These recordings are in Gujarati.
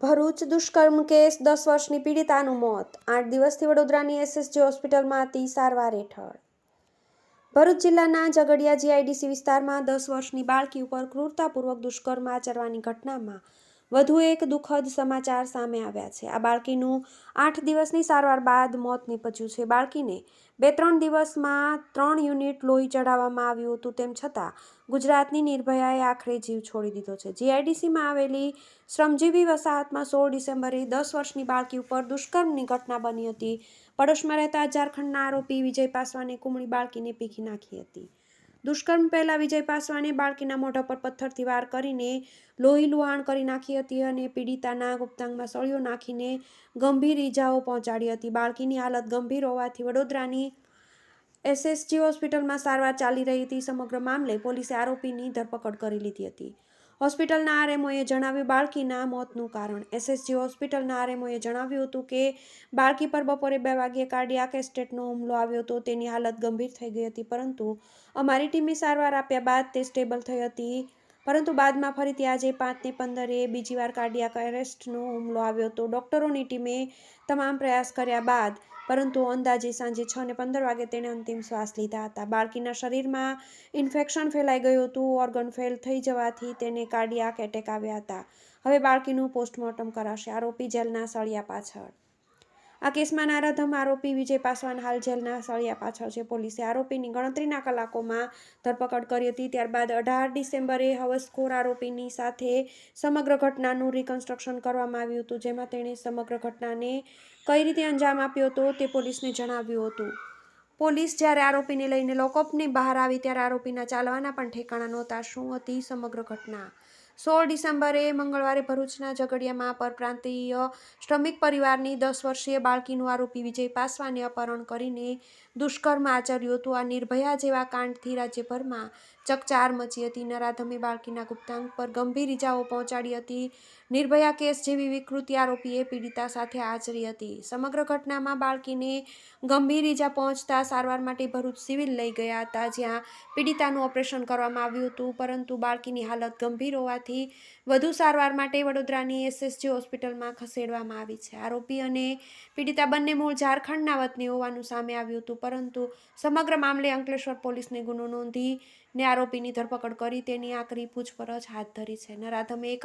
ભરૂચ દુષ્કર્મ કેસ, દસ વર્ષની પીડિતાનું મોત. આઠ દિવસથી વડોદરાની એસએસજી હોસ્પિટલમાં હતી સારવાર હેઠળ. ભરૂચ જિલ્લાના ઝઘડિયા જીઆઈડીસી વિસ્તારમાં દસ વર્ષની બાળકી ઉપર ક્રૂરતાપૂર્વક દુષ્કર્મ આચરવાની ઘટનામાં વધુ એક દુઃખદ સમાચાર સામે આવ્યા છે. આ બાળકીનું આઠ દિવસની સારવાર બાદ મોત નીપજ્યું છે. બાળકીને બે ત્રણ દિવસમાં ત્રણ યુનિટ લોહી ચડાવવામાં આવ્યું હતું. તેમ છતાં ગુજરાતની નિર્ભયાએ આખરે જીવ છોડી દીધો છે. જીઆઈડીસીમાં આવેલી શ્રમજીવી વસાહતમાં સોળ ડિસેમ્બરે દસ વર્ષની બાળકી ઉપર દુષ્કર્મની ઘટના બની હતી. પડોશમાં રહેતા ઝારખંડના આરોપી વિજય પાસવાને કુમળી બાળકીને પીખી નાખી હતી. દુષ્કર્મ પહેલાં વિજય પાસવાને બાળકીના મોઢા પર પથ્થરથી વાર કરીને લોહી લુહાણ કરી નાખી હતી અને પીડિતાના ગુપ્તાંગમાં સળિયો નાખીને ગંભીર ઈજાઓ પહોંચાડી હતી. બાળકીની હાલત ગંભીર હોવાથી વડોદરાની એસએસજી હોસ્પિટલમાં સારવાર ચાલી રહી હતી. સમગ્ર મામલે પોલીસે આરોપીની ધરપકડ કરી લીધી હતી. હોસ્પિટલના આરએમઓએ જણાવ્યું, બાળકીના મોતનું કારણ. એસએસજી હોસ્પિટલના આરએમઓએ જણાવ્યું હતું કે, બાળકી પર બપોરે બે વાગ્યે કાર્ડિયાક એસ્ટેટનો હુમલો આવ્યો હતો. તેની હાલત ગંભીર થઈ ગઈ હતી, પરંતુ અમારી ટીમે સારવાર આપ્યા બાદ તે સ્ટેબલ થઈ હતી. પરંતુ બાદમાં ફરીથી આજે પાંચને પંદરે બીજી વાર કાર્ડિયાક એરેસ્ટનો હુમલો આવ્યો હતો. ડૉક્ટરોની ટીમે તમામ પ્રયાસ કર્યા બાદ, પરંતુ અંદાજે સાંજે છ ને પંદર વાગે તેણે અંતિમ શ્વાસ લીધા હતા. બાળકીના શરીરમાં ઇન્ફેક્શન ફેલાઈ ગયું હતું, ઓર્ગન ફેલ થઈ જવાથી તેને કાર્ડિયાક એટેક આવ્યા હતા. હવે બાળકીનું પોસ્ટમોર્ટમ કરાશે. આરોપી જેલના સળિયા પાછળ. આ કેસમાં નારાધમ આરોપી વિજય પાસવાન હાલ જેલના સળિયા પાછળ છે. પોલીસે આરોપીની ગણતરીના કલાકોમાં ધરપકડ કરી હતી. ત્યારબાદ અઢાર ડિસેમ્બરે હવસખોર આરોપીની સાથે સમગ્ર ઘટનાનું રિકન્સ્ટ્રક્શન કરવામાં આવ્યું હતું, જેમાં તેણે સમગ્ર ઘટનાને કઈ રીતે અંજામ આપ્યો હતો તે પોલીસને જણાવ્યું હતું. પોલીસ જ્યારે આરોપીને લઈને લોકઅપની બહાર આવી, ત્યારે આરોપીના ચાલવાના પણ ઠેકાણા નહોતા. શું હતી સમગ્ર ઘટના? સોળ ડિસેમ્બરે મંગળવારે ભરૂચના ઝઘડિયામાં પરપ્રાંતીય શ્રમિક પરિવારની દસ વર્ષીય બાળકીનું આરોપી વિજય પાસવાને અપહરણ કરીને દુષ્કર્મ આચર્યું હતું. આ નિર્ભયા જેવા કાંડથી રાજ્યભરમાં ચકચાર મચી હતી. નરાધમે બાળકીના ગુપ્તાંગ પર ગંભીર ઇજાઓ પહોંચાડી હતી. નિર્ભયા કેસ જેવી વિકૃતિ આરોપીએ પીડિતા સાથે આચરી હતી. સમગ્ર ઘટનામાં બાળકીને ગંભીર ઇજા પહોંચતા સારવાર માટે ભરૂચ સિવિલ લઈ ગયા હતા, જ્યાં પીડિતાનું ઓપરેશન કરવામાં આવ્યું હતું. પરંતુ બાળકીની હાલત ગંભીર હોવાથી વધુ સારવાર માટે વડોદરાની એસએસજી હોસ્પિટલમાં ખસેડવામાં આવી છે. આરોપી અને પીડિતા બંને મૂળ ઝારખંડના વતની હોવાનું સામે આવ્યું હતું, પરંતુ સમગ્ર મામલે અંકલેશ્વર પોલીસને ગુનો નોંધી ને આરોપીની ધરપકડ કરી તેની આકરી પૂછપરછ હાથ ધરી છે. નરાધમે એક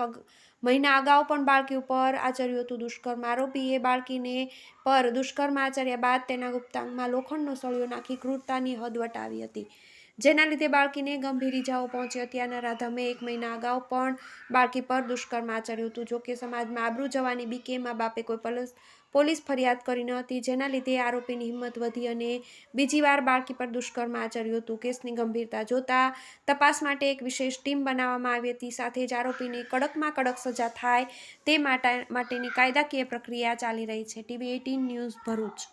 મહિના અગાઉ પણ બાળકી ઉપર આચર્યું હતું દુષ્કર્મ. આરોપીએ બાળકીને પર દુષ્કર્મ આચર્યા બાદ તેના ગુપ્તાંગમાં લોખંડનો સળિયો નાખી ક્રૂરતાની હદ વટાવી હતી. જેના લીધે બાળકીને ગંભીર ઇજાઓ પહોંચી હતી અને રાધામે એક મહિના અગાઉ પણ બાળકી પર દુષ્કર્મ આચર્યું હતું. જોકે સમાજમાં આબરૂ જવાની બીકે મા બાપે કોઈ પોલીસ પોલીસ ફરિયાદ કરી ન હતી. જેના લીધે આરોપીની હિંમત વધી અને બીજી વાર બાળકી પર દુષ્કર્મ આચર્યું હતું. કેસની ગંભીરતા જોતા તપાસ માટે એક વિશેષ ટીમ બનાવવામાં આવી હતી. સાથે જ આરોપીને કડકમાં કડક સજા થાય તે માટેની કાયદાકીય પ્રક્રિયા ચાલી રહી છે. TV eighteen news Bharuch.